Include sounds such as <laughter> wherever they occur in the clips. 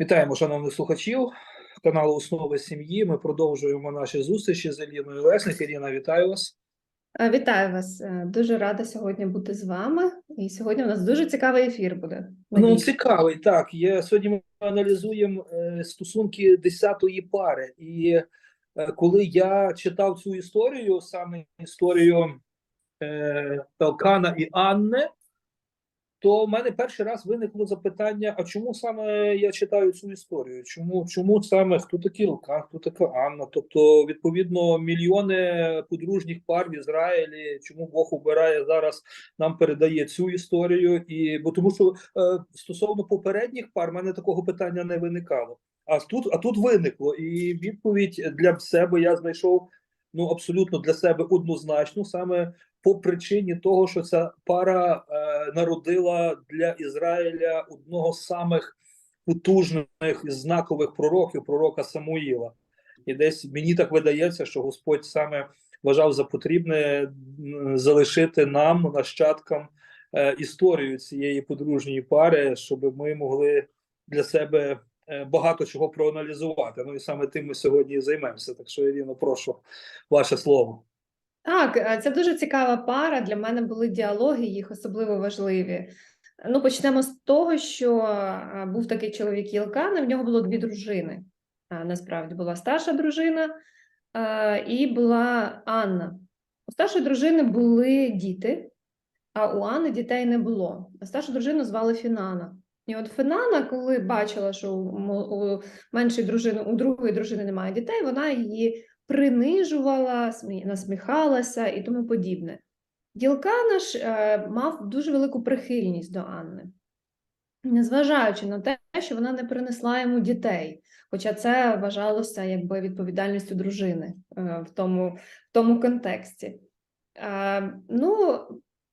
Вітаємо, шановних слухачів каналу Основи сім'ї. Ми продовжуємо наші зустрічі з Еліною Лесник. Еліна, вітаю вас. Е, Вітаю вас. Е, Дуже рада сьогодні бути з вами. І сьогодні у нас дуже цікавий ефір буде. Ну, цікавий, так. Є, сьогодні ми аналізуємо е, стосунки десятої пари. І коли я читав цю історію, саме історію Елкана і Анни, то в мене перший раз виникло запитання: а чому саме я читаю цю історію? Чому, чому саме хто такий Елкан, хто така Анна? Тобто, відповідно, мільйони подружніх пар в Ізраїлі. Чому Бог обирає зараз, нам передає цю історію? І бо тому, що е, стосовно попередніх пар, в мене такого питання не виникало. А тут, а тут виникло, і відповідь для себе я знайшов ну абсолютно для себе однозначно, саме по причині того, що ця пара е, народила для Ізраїля одного з самих потужних і знакових пророків, пророка Самуїла. І десь мені так видається, що Господь саме вважав за потрібне залишити нам, нащадкам, е, історію цієї подружньої пари, щоб ми могли для себе багато чого проаналізувати. Ну і саме тим ми сьогодні і займемося. Так що, Ірина, прошу ваше слово. Так, е, це дуже цікава пара. Для мене були діалоги, їх особливо важливі. Ну, почнемо з того, що е, був такий чоловік Єлкан, і в нього було дві дружини. Е, Насправді була старша дружина е, і була Анна. У старшої дружини були діти, а у Анни дітей не було. Старшу дружину звали Фінана. І от Фінана, коли бачила, що у, меншої дружини, у другої дружини немає дітей, вона її принижувала, насміхалася і тому подібне. Ділкана ж е, мав дуже велику прихильність до Анни, незважаючи на те, що вона не принесла йому дітей, хоча це вважалося якби відповідальністю дружини е, в тому, в тому контексті. Е, ну,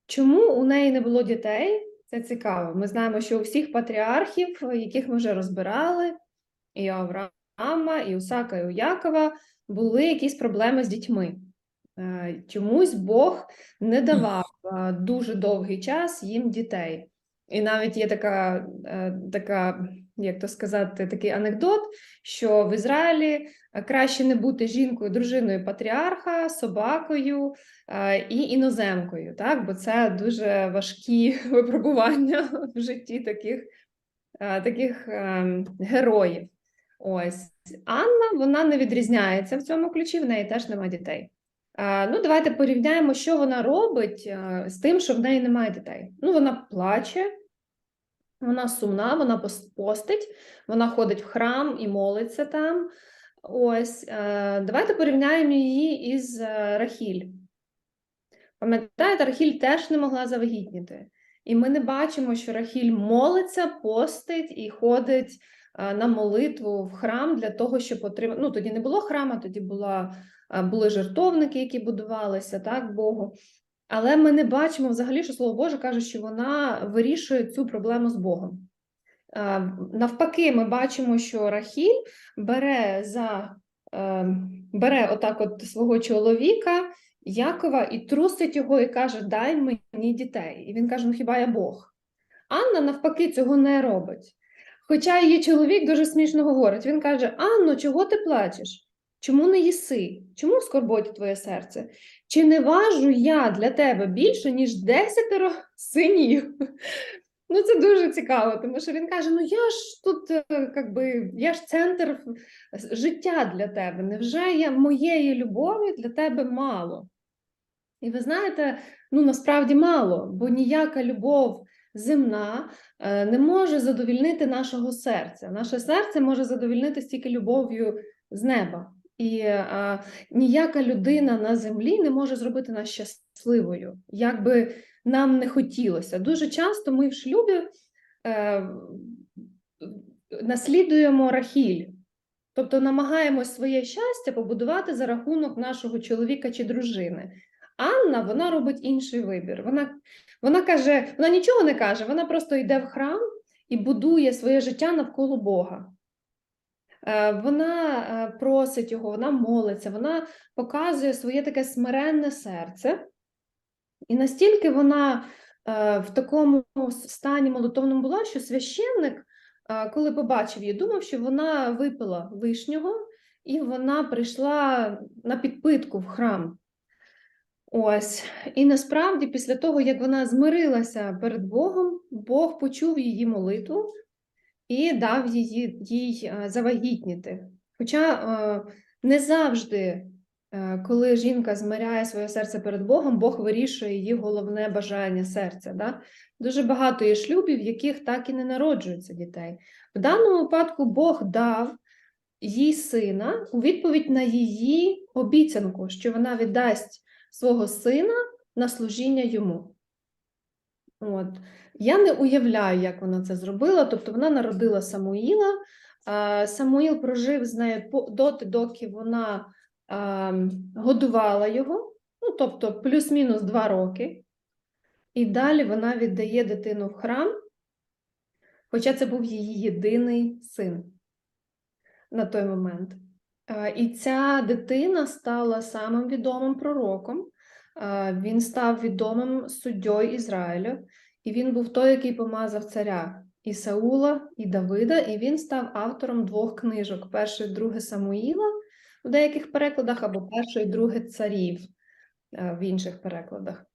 чому у неї не було дітей? Це цікаво. Ми знаємо, що у всіх патріархів, яких ми вже розбирали, і у Авраама, і у Сака, і у Якова, були якісь проблеми з дітьми. Е, Чомусь Бог не давав е, дуже довгий час їм дітей. І навіть є така, е, така, як то сказати, такий анекдот, що в Ізраїлі е, краще не бути жінкою, дружиною патріарха, собакою е, і іноземкою, так? бо це дуже важкі <laughs> випробування в житті таких, е, таких героїв. Ось Анна вона не відрізняється в цьому ключі, в неї теж немає дітей. Ну, давайте порівняємо, що вона робить з тим, що в неї немає дітей. Ну, вона плаче, вона сумна, вона постить, вона ходить в храм і молиться там. Ось, е, давайте порівняємо її із е, Рахіль. Пам'ятаєте, Рахіль теж не могла завагітніти. І ми не бачимо, що Рахіль молиться, постить і ходить е, на молитву в храм для того, щоб отримати. Ну, тоді не було храма, тоді була, були жертовники, які будувалися так, Богу. Але ми не бачимо взагалі, що Слово Боже каже, що вона вирішує цю проблему з Богом. Е, Навпаки, ми бачимо, що Рахіль бере за е, бере отак от свого чоловіка Якова і трусить його і каже: Дай мені дітей. І він каже: Ну хіба я Бог? Анна навпаки цього не робить. Хоча її чоловік дуже смішно говорить. Він каже: Анно, чого ти плачеш? Чому не їси? Чому в скорботі твоє серце? Чи не важу я для тебе більше, ніж десятеро синів? <laughs> Ну, це дуже цікаво, тому що він каже: Ну я ж тут, е, как би, я ж центр життя для тебе. Невже я моєї любові для тебе мало? І ви знаєте, ну насправді мало, бо ніяка любов земна е, не може задовільнити нашого серця. Наше серце може задовільнитися тільки любов'ю з неба. І е, ніяка людина на землі не може зробити нас щасливою, як би нам не хотілося. Дуже часто ми в шлюбі е, наслідуємо рахіль, тобто намагаємось своє щастя побудувати за рахунок нашого чоловіка чи дружини. Анна вона робить інший вибір. Вона, вона каже, вона нічого не каже, вона просто йде в храм і будує своє життя навколо Бога. Е, Вона е, просить його, вона молиться, вона показує своє таке смиренне серце. І настільки вона е, в такому стані молитовному була, що священник коли побачив її, думав, що вона випила лишнього, і вона прийшла на підпитку в храм. Ось. І насправді, після того, як вона змирилася перед Богом, Бог почув її молитву і дав її, їй е, завагітніти. Хоча е, не завжди, е, коли жінка змиряє своє серце перед Богом, Бог вирішує її головне бажання серця. Да? Дуже багато є шлюбів, в яких так і не народжуються дітей. В даному випадку Бог дав їй сина у відповідь на її обіцянку, що вона віддасть свого сина на служіння йому. От. Я не уявляю, як вона це зробила. Тобто вона народила Самуїла. Самуїл прожив з нею доти, доки вона годувала його, ну, тобто плюс-мінус два роки. І далі вона віддає дитину в храм, хоча це був її єдиний син на той момент. Е, І ця дитина стала самим відомим пророком. Е, Він став відомим суддєю Ізраїлю, і він був той, який помазав царя і Саула, і Давида, і він став автором двох книжок: перше і друге Самуїла в деяких перекладах, або перше і друге царів е, в інших перекладах.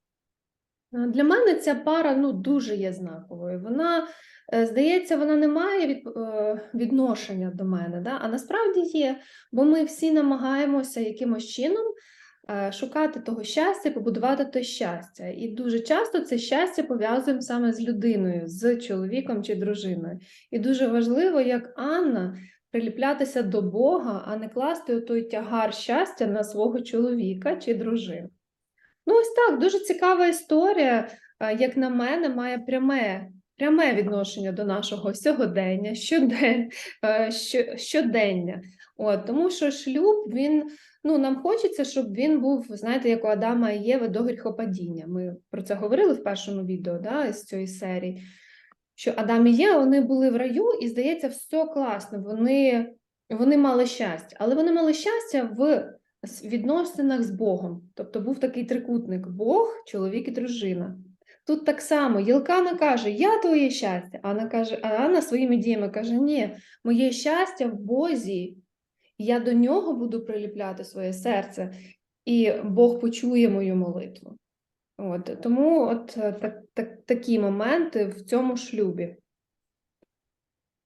Е, Для мене ця пара ну, дуже є знаковою. Вона, здається, вона не має від, відношення до мене, да? а насправді є, бо ми всі намагаємося якимось чином шукати того щастя, побудувати те щастя. І дуже часто це щастя пов'язуємо саме з людиною, з чоловіком чи дружиною. І дуже важливо, як Анна, приліплятися до Бога, а не класти той тягар щастя на свого чоловіка чи дружину. Ну, ось так, дуже цікава історія, е, як на мене, має пряме, пряме відношення до нашого сьогодення, щоден, е, щодення. От, тому що шлюб, він, ну, нам хочеться, щоб він був, знаєте, як у Адама і Єви до гріхопадіння. Ми про це говорили в першому відео да, з цієї серії. Що Адам і Єва, вони були в раю, і здається, все класно, вони, вони мали щастя, але вони мали щастя в відносинах з Богом. Тобто був такий трикутник: Бог, чоловік і дружина. Тут так само Єлкана каже: Я твоє щастя. Анна каже, а Анна своїми діями каже: Ні, моє щастя в Бозі. Я до нього буду приліпляти своє серце, і Бог почує мою молитву. От, тому от е, так, так, такі моменти в цьому шлюбі.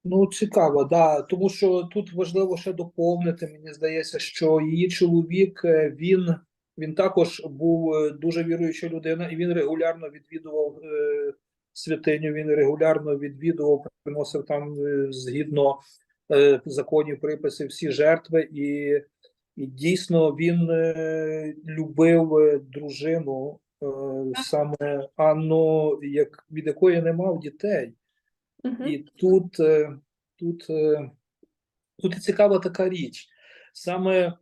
Ну, цікаво, да. Тому що тут важливо ще доповнити. Мені здається, що її чоловік е, він, він також був е, дуже віруюча людина, і він регулярно відвідував е, святиню. Він регулярно відвідував, приносив там е, згідно е, законів, приписів всі жертви, і, і дійсно він е, любив е, дружину, е, саме Анну, як від якої не мав дітей. Мгм. І тут, е, тут, е, тут і цікава така річ. Саме,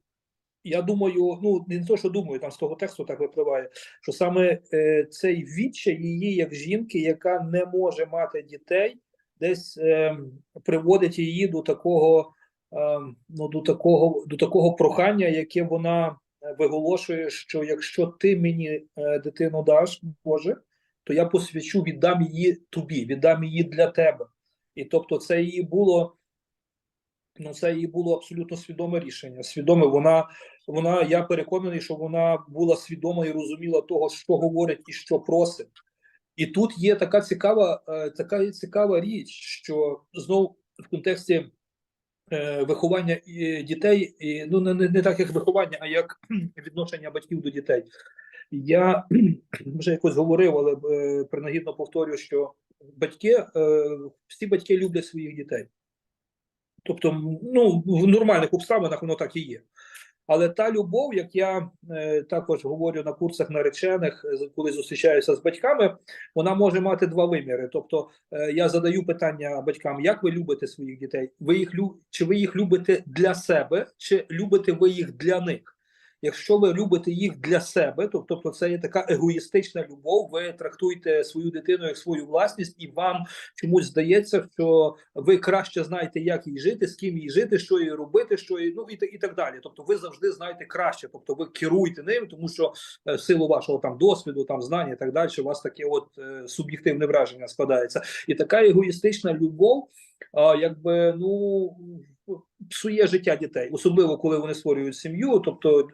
я думаю, ну не то, що думаю, там з того тексту так випливає, що саме е, цей відчай її як жінки, яка не може мати дітей, десь е, приводить її до такого, е, ну, до такого, до такого прохання, яке вона е, виголошує, що якщо ти мені е, дитину даш, Боже, то я посвячу, віддам її тобі, віддам її для тебе. І тобто, це її було. Ну, це її було абсолютно свідоме рішення. Свідоме, вона, вона, я переконаний, що вона була свідома і розуміла того, що говорить і що просить. І тут є така цікава, е, така цікава річ, що знову в контексті е, виховання дітей, і, ну не, не, так як виховання, а як <clears throat> відношення батьків до дітей. Я <clears throat> вже якось говорив, але е, принагідно повторюю, що батьки, е, всі батьки люблять своїх дітей. Тобто, ну, в нормальних обставинах воно так і є. Але та любов, як я е, також говорю на курсах наречених, е, коли зустрічаюся з батьками, вона може мати два виміри. Тобто, е, я задаю питання батькам: як ви любите своїх дітей? Ви їх лю... Чи ви їх любите для себе, чи любите ви їх для них? Якщо ви любите їх для себе, то- тобто це є така егоїстична любов, ви трактуєте свою дитину як свою власність, і вам чомусь здається, що ви краще знаєте, як їй жити, з ким їй жити, що їй робити, що їй, ну і, і так далі. Тобто, ви завжди знаєте краще, тобто ви керуєте ним, тому що е, в силу вашого там досвіду, там знання і так далі, у вас таке от е, суб'єктивне враження складається. І така егоїстична любов, а, якби ну псує життя дітей, особливо коли вони створюють сім'ю, тобто.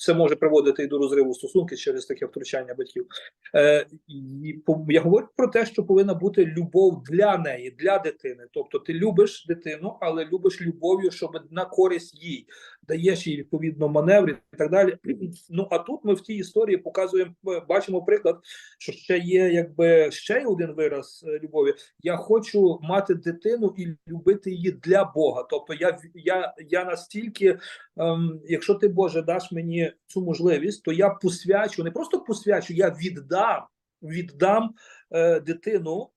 Це може приводити і до розриву стосунків через таке втручання батьків. Е, і я говорю про те, що повинна бути любов для неї, для дитини. Тобто, ти любиш дитину, але любиш любов'ю, щоб на користь їй даєш їй відповідно маневр і так далі. <clears throat> Ну а тут ми в тій історії показуємо, е, бачимо приклад, що ще є якби ще один вираз е, любові. Я хочу мати дитину і любити її для Бога. Тобто, я я, я настільки, ем, якщо ти Боже даш мені цю можливість, то я посвячу, не просто посвячу, я віддам, віддам е, дитину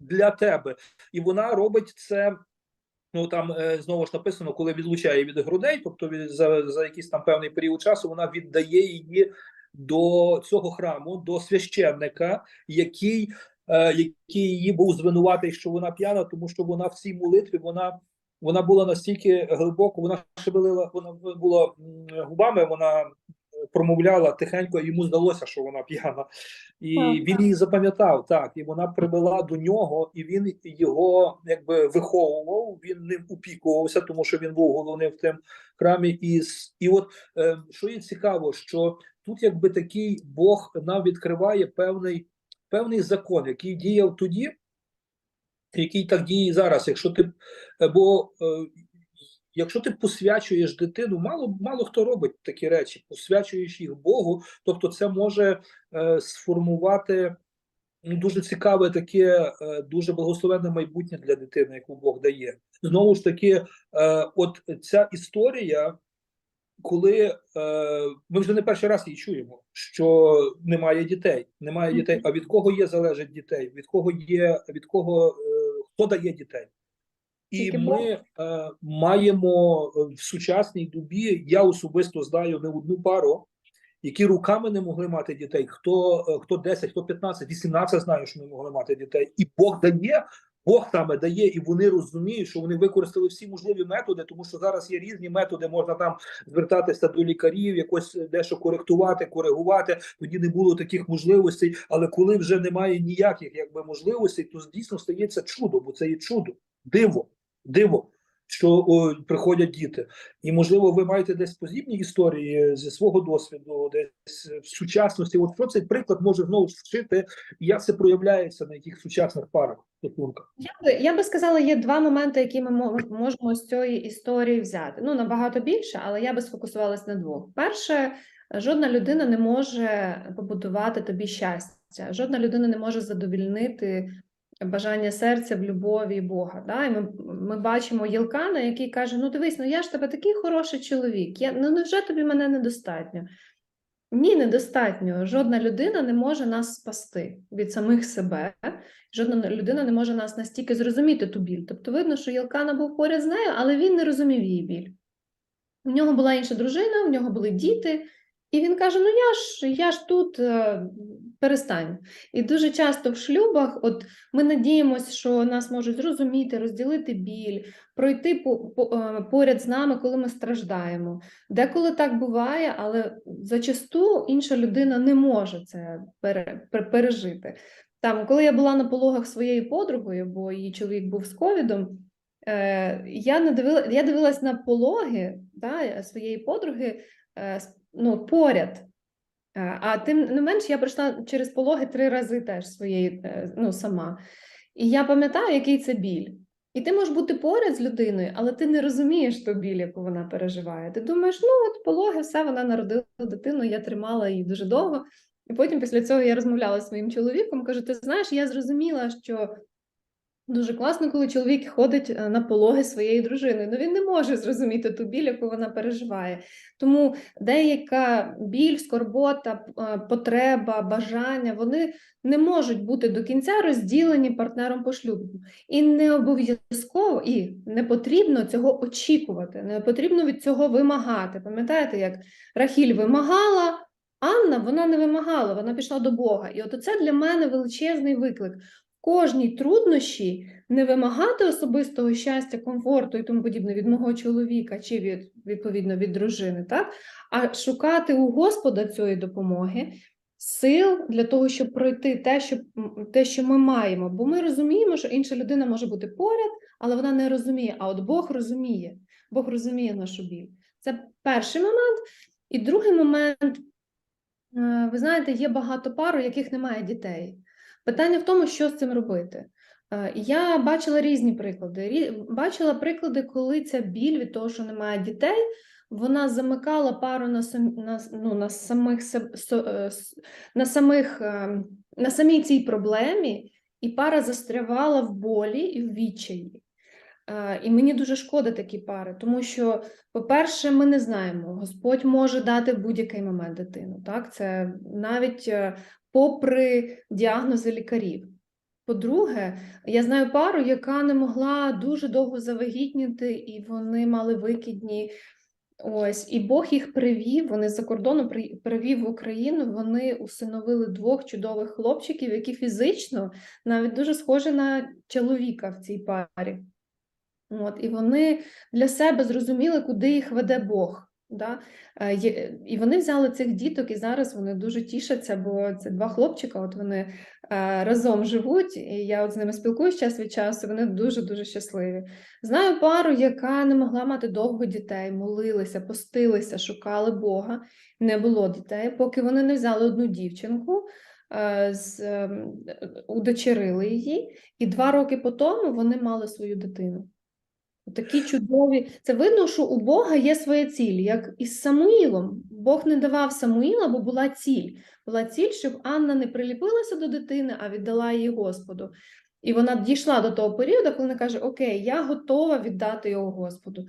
для тебе, і вона робить це. Ну там е, знову ж написано, коли відлучає від грудей, тобто за, за якийсь там певний період часу, вона віддає її до цього храму, до священника, який, е, який її був звинуватий, що вона п'яна, тому що вона в цій молитві вона. Вона була настільки глибоко, вона шевелила, вона була губами, вона промовляла тихенько, йому здалося, що вона п'яна, і він її запам'ятав так, і вона привела до нього, і він його якби виховував. Він ним опікувався, тому що він був головним в тим храмі. І, і от е, що є цікаво, що тут якби такий Бог нам відкриває певний, певний закон, який діяв тоді, який так діє зараз. Якщо ти бо е, якщо ти посвячуєш дитину, мало мало хто робить такі речі, посвячуєш їх Богу, тобто це може е, сформувати ну, дуже цікаве таке, е, дуже благословенне майбутнє для дитини, яку Бог дає. Знову ж таки, е, от ця історія. Коли е, ми вже не перший раз її чуємо, що немає дітей, немає дітей. А від кого є залежать дітей? Від кого є від кого е, хто дає дітей? І ми е, маємо е, в сучасній добі. Я особисто знаю не одну пару, які руками не могли мати дітей. Хто е, хто 10, хто 15, 18 знаю, що не могли мати дітей, і Бог дає. Бог саме дає, і вони розуміють, що вони використали всі можливі методи, тому що зараз є різні методи. Можна там звертатися до лікарів, якось дещо коректувати, коригувати. Тоді не було таких можливостей. Але коли вже немає ніяких якби можливостей, то дійсно стається чудо, бо це є чудо, диво, диво, що о, приходять діти. І можливо, ви маєте десь подібні історії зі свого досвіду, десь в сучасності. От що цей приклад може знову вчити, і як це проявляється на яких сучасних парах стосунках? Я би, я би сказала, є два моменти, які ми можемо з цієї історії взяти. Ну, набагато більше, але я би сфокусувалась на двох. Перше, жодна людина не може побудувати тобі щастя, жодна людина не може задовільнити бажання серця в любові Бога. Да? І ми, ми бачимо Єлкана, який каже: Ну, дивись, ну я ж тебе такий хороший чоловік. Я, ну невже тобі мене недостатньо? Ні, недостатньо. Жодна людина не може нас спасти від самих себе. Жодна людина не може нас настільки зрозуміти ту біль. Тобто видно, що Єлкана був поряд з нею, але він не розумів її біль. У нього була інша дружина, у нього були діти, і він каже: Ну я ж я ж тут е, перестань. І дуже часто в шлюбах, от ми надіємося, що нас можуть зрозуміти, розділити біль, пройти по, по, е, поряд з нами, коли ми страждаємо. Деколи так буває, але зачасту інша людина не може це пере, пер- пережити. Там, коли я була на пологах своєю подругою, бо її чоловік був з ковідом, е, я не дивила, я дивилась на пологи да, своєї подруги с- ну, поряд. Е, А тим не менш, я пройшла через пологи три рази теж своєї, е, ну, сама. І я пам'ятаю, який це біль. І ти можеш бути поряд з людиною, але ти не розумієш ту біль, яку вона переживає. Ти думаєш, ну от пологи, все, вона народила дитину, я тримала її дуже довго. І потім після цього я розмовляла зі своїм чоловіком, кажу: ти знаєш, я зрозуміла, що Дуже класно, коли чоловік ходить е, на пологи своєї дружини. Ну він не може зрозуміти ту біль, яку вона переживає. Тому деяка біль, скорбота, е, потреба, бажання вони не можуть бути до кінця розділені партнером по шлюбу. І не обов'язково і не потрібно цього очікувати, не потрібно від цього вимагати. Пам'ятаєте, як Рахіль вимагала, Анна вона не вимагала, вона пішла до Бога. І от це для мене величезний виклик. Кожній труднощі не вимагати особистого щастя, комфорту і тому подібне від мого чоловіка чи від відповідно від дружини, так а шукати у Господа цієї допомоги. Сил для того, щоб пройти те, що те, що ми маємо, бо ми розуміємо, що інша людина може бути поряд, але вона не розуміє. А от Бог розуміє, Бог розуміє нашу біль. Це перший момент. І другий момент, е, ви знаєте, є багато пар, у яких немає дітей. Питання в тому, що з цим робити. Е, Я бачила різні приклади. Бачила приклади, коли ця біль від того, що немає дітей, вона замикала пару на, сам, на, ну, на самих е, на самих е, на самій цій проблемі, і пара застрявала в болі і в відчаї. І мені дуже шкода такі пари, тому що, по-перше, ми не знаємо, Господь може дати в будь-який момент дитину. Так? Це навіть попри діагнози лікарів. По-друге, я знаю пару, яка не могла дуже довго завагітніти, і вони мали викидні. Ось, і Бог їх привів. Вони з-за кордону привів в Україну. Вони усиновили двох чудових хлопчиків, які фізично навіть дуже схожі на чоловіка в цій парі. От, і вони для себе зрозуміли, куди їх веде Бог. Да? Е, І вони взяли цих діток, і зараз вони дуже тішаться, бо це два хлопчика, от вони е, разом живуть, і я от з ними спілкуюсь час від часу, вони дуже-дуже щасливі. Знаю пару, яка не могла мати довго дітей, молилися, постилися, шукали Бога, не було дітей, поки вони не взяли одну дівчинку, е, з, ем, удочерили її, і два роки по тому вони мали свою дитину. Такі чудові. Це видно, що у Бога є своя ціль, як із Самуїлом. Бог не давав Самуїла, бо була ціль. Була ціль, щоб Анна не приліпилася до дитини, а віддала її Господу. І вона дійшла до того періоду, коли вона каже: Окей, я готова віддати його Господу.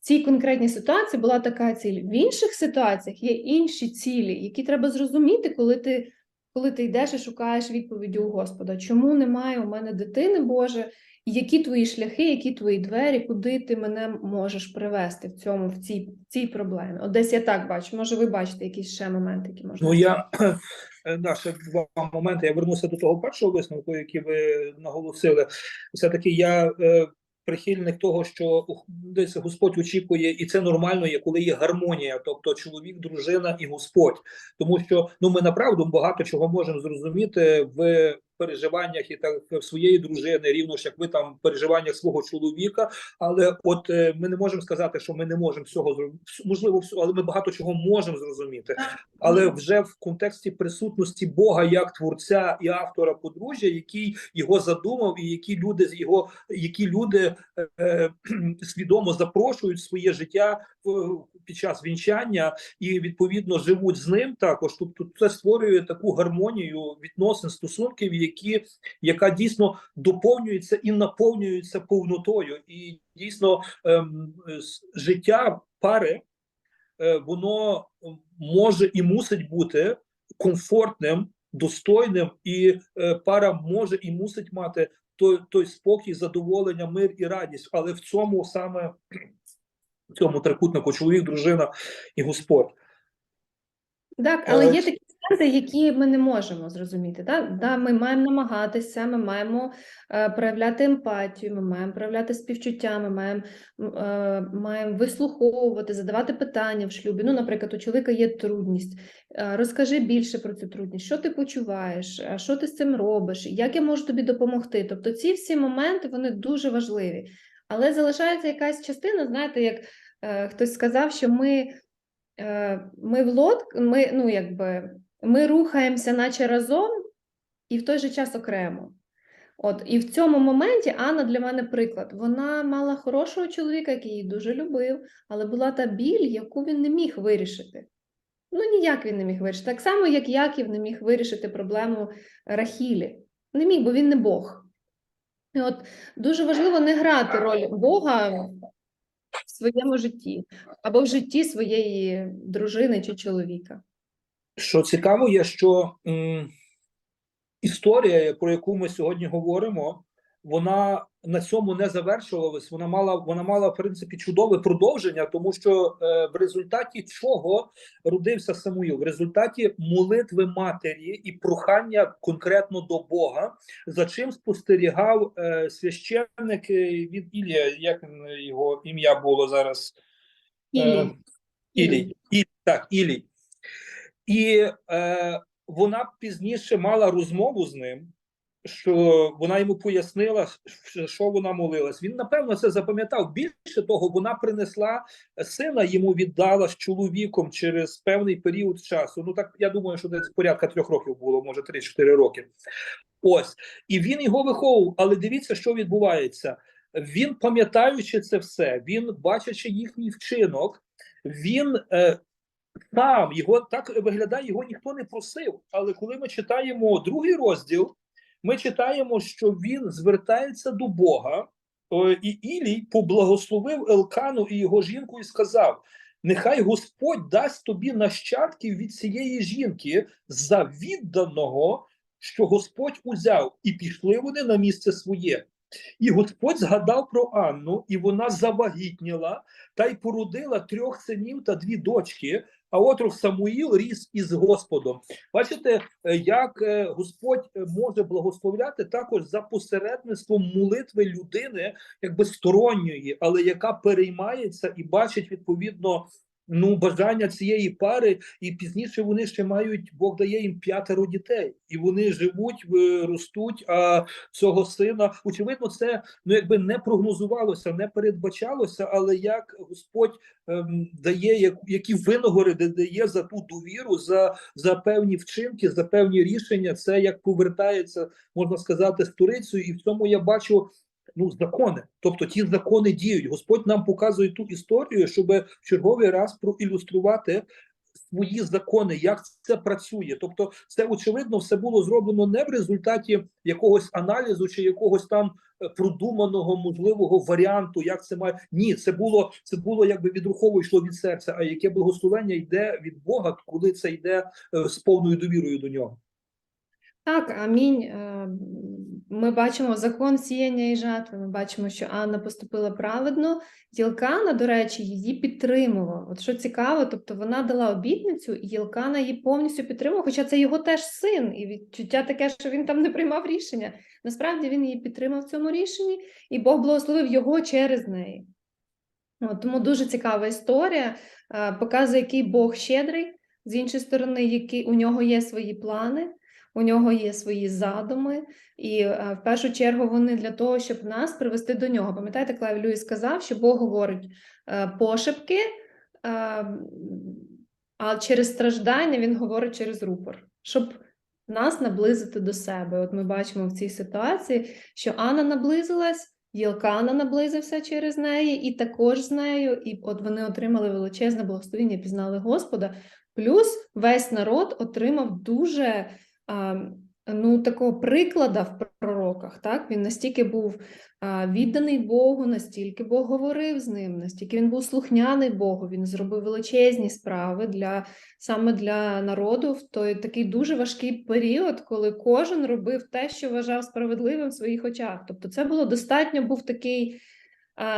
В цій конкретній ситуації була така ціль. В інших ситуаціях є інші цілі, які треба зрозуміти, коли ти, коли ти йдеш і шукаєш відповіді у Господа. Чому немає у мене дитини Боже? Які твої шляхи, які твої двері, куди ти мене можеш привести в цьому, в цій, в цій проблемі? От десь я так бачу. Може, ви бачите якісь ще моменти, які можна. Ну я <clears throat> е, да, ще два моменти. Я вернуся до того першого висновку, який ви наголосили. Все таки я е, прихильник того, що десь Господь очікує, і це нормально є, коли є гармонія, тобто чоловік, дружина і Господь. Тому що ну ми направду багато чого можемо зрозуміти в переживаннях і так своєї дружини, рівно ж як ви там в переживаннях свого чоловіка. Але от е, ми не можемо сказати, що ми не можемо всього зробити. Можливо, всього, але ми багато чого можемо зрозуміти. Але вже в контексті присутності Бога як творця і автора подружжя, який його задумав, і які люди з його, які люди е, е, свідомо запрошують своє життя під час вінчання і відповідно живуть з ним також. Тобто це створює таку гармонію відносин стосунків, які яка дійсно доповнюється і наповнюється повнотою, і дійсно ем, життя пари е, воно може і мусить бути комфортним, достойним, і е, пара може і мусить мати той, той спокій, задоволення, мир і радість. Але в цьому саме в цьому трикутнику чоловік, дружина і Господь. Так, але Е, є такі моменти, які ми не можемо зрозуміти. Так? Да, ми маємо намагатися, ми маємо е, проявляти емпатію, ми маємо проявляти співчуття, ми маємо, е, маємо вислуховувати, задавати питання в шлюбі. Ну, наприклад, у чоловіка є трудність. Е, розкажи більше про цю трудність, що ти почуваєш, що ти з цим робиш, як я можу тобі допомогти. Тобто ці всі моменти вони дуже важливі. Але залишається якась частина, знаєте, як е, хтось сказав, що ми е, ми в лодк, ми, ну, якби, ми рухаємося наче разом і в той же час окремо. От, і в цьому моменті Анна для мене приклад. Вона мала хорошого чоловіка, який її дуже любив, але була та біль, яку він не міг вирішити. Ну, ніяк він не міг вирішити. Так само, як Яків не міг вирішити проблему Рахілі. Не міг, бо він не Бог. І от дуже важливо не грати роль Бога в своєму житті або в житті своєї дружини чи чоловіка. Що цікаво є, що м, історія, про яку ми сьогодні говоримо, вона на цьому не завершувалась. Вона мала вона мала в принципі чудове продовження, тому що е, в результаті чого родився Самуїл? В результаті молитви матері і прохання конкретно до Бога, за чим спостерігав е, священник е, від Ілія, як його ім'я було зараз. Ілій. Е, Ілій. І, так, Ілій. І е, вона пізніше мала розмову з ним, що вона йому пояснила, що- вона молилась. Він, напевно, це запам'ятав. Більше того, вона принесла сина, йому віддала з чоловіком через певний період часу. Ну так я думаю, що десь порядка трьох років було, може 3-4 роки. Ось і він його виховував. Але дивіться, що відбувається. Він, пам'ятаючи це все, він бачачи їхній вчинок, він е, сам його так виглядає, його ніхто не просив. Але коли ми читаємо другий розділ, ми читаємо, що він звертається до Бога, і Ілій поблагословив Елкану і його жінку і сказав: Нехай Господь дасть тобі нащадків від цієї жінки за відданого, що Господь узяв, і пішли вони на місце своє. І Господь згадав про Анну, і вона завагітніла та й породила трьох синів та дві дочки. А отрок Самуїл ріс із Господом. Бачите, е, як е, Господь е, може благословляти також за посередництвом молитви людини, якби сторонньої, але яка переймається і бачить відповідно ну бажання цієї пари, і пізніше вони ще мають Бог дає їм п'ятеро дітей, і вони живуть, е, ростуть. А цього сина очевидно, це ну якби не прогнозувалося, не передбачалося, але як Господь ем, дає як, які винагороди дає за ту довіру, за, за певні вчинки, за певні рішення, це як повертається, можна сказати, сторицею, і в цьому я бачу. Ну, закони, тобто ті закони діють. Господь нам показує ту історію, щоб в черговий раз проілюструвати свої закони, як це працює. Тобто, це очевидно все було зроблено не в результаті якогось аналізу чи якогось там е, продуманого можливого варіанту, як це має ні, це було це було якби відрухово йшло від серця. А яке благословення йде від Бога, коли це йде е, з повною довірою до нього. Так, амінь. Ми бачимо закон сіяння і жатви. Ми бачимо, що Анна поступила праведно. Єлкана, до речі, її підтримував. От що цікаво, тобто вона дала обітницю, і Єлкана її повністю підтримував, хоча це його теж син, і відчуття таке, що він там не приймав рішення. Насправді він її підтримав в цьому рішенні, і Бог благословив його через неї. От, тому дуже цікава історія. Е, Показує, який Бог щедрий, з іншої сторони, які у нього є свої плани. У нього є свої задуми, і е, в першу чергу вони для того, щоб нас привести до нього. Пам'ятаєте, Клайв Льюіс сказав, що Бог говорить е, пошепки, е, а через страждання він говорить через рупор, щоб нас наблизити до себе. От ми бачимо в цій ситуації, що Анна наблизилась. Єлкана наблизився через неї, і також з нею, і от вони отримали величезне благословіння, пізнали Господа. Плюс весь народ отримав дуже ну, такого приклада в пророках. Так? Він настільки був відданий Богу, настільки Бог говорив з ним, настільки він був слухняний Богу, він зробив величезні справи для саме для народу в той такий дуже важкий період, коли кожен робив те, що вважав справедливим в своїх очах. Тобто, це було достатньо був такий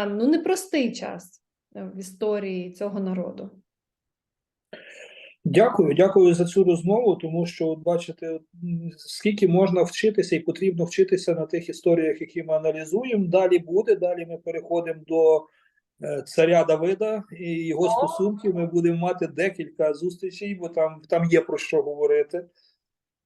ну, непростий час е, в історії цього народу. Дякую, дякую за цю розмову, тому що от бачите, скільки можна вчитися і потрібно вчитися на тих історіях, які ми аналізуємо. Далі буде. Далі ми переходимо до е, царя Давида і його стосунків. Ми будемо мати декілька зустрічей, бо там, там є про що говорити.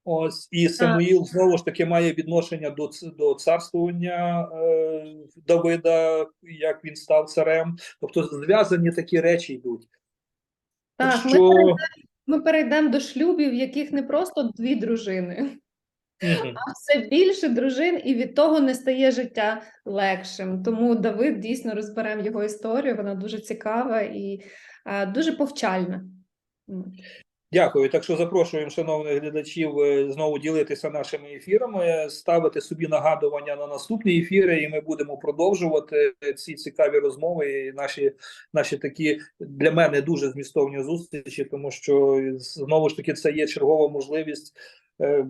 Ось і Самуїл знову ж таки має відношення до, до царствування е, Давида, як він став царем. Тобто зв'язані такі речі йдуть. Так, що... Ми перейдемо до шлюбів, в яких не просто дві дружини, а все більше дружин, і від того не стає життя легшим. Тому Давид дійсно розберемо його історію. Вона дуже цікава і е, дуже повчальна. Дякую. Так що запрошуємо шановних глядачів е, знову ділитися нашими ефірами, ставити собі нагадування на наступні ефіри, і ми будемо продовжувати ці цікаві розмови. І наші, наші такі для мене дуже змістовні зустрічі, тому що знову ж таки це є чергова можливість е,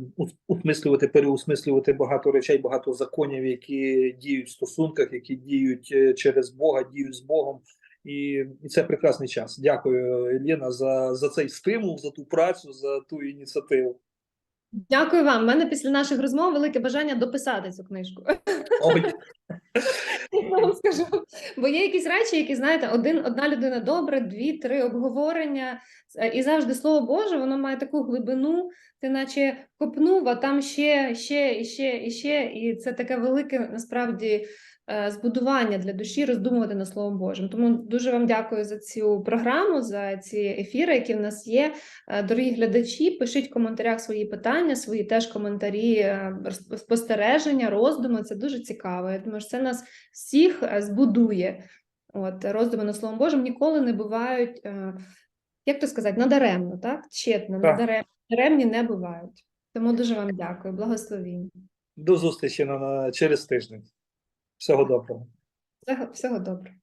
усмислювати, переосмислювати багато речей, багато законів, які діють в стосунках, які діють е, через Бога, діють з Богом. І, і це прекрасний час. Дякую, Еліна, за, за цей стимул, за ту працю, за ту ініціативу. Дякую вам. У мене після наших розмов велике бажання дописати цю книжку. Ой, <laughs> Я вам скажу. Бо є якісь речі, які знаєте, один одна людина добре, дві, три обговорення, і завжди слово Боже, воно має таку глибину. Ти наче копнув, а там ще, ще, ще, і ще. І це таке велике насправді збудування для душі роздумувати над Словом Божим. Тому дуже вам дякую за цю програму, за ці ефіри, які в нас є. Е, Дорогі глядачі, пишіть в коментарях свої питання, свої теж коментарі, е, спостереження, роздуми. Це дуже цікаво. Я думаю, що це нас всіх е, збудує. От роздуми над Словом Божим ніколи не бувають, е, як то сказати, надаремно, так? Тщетно, Так. надарем- надаремні не бувають. Тому дуже вам дякую. Благословінь. до зустрічі на, на через тиждень. Всього доброго. Всього, всього доброго.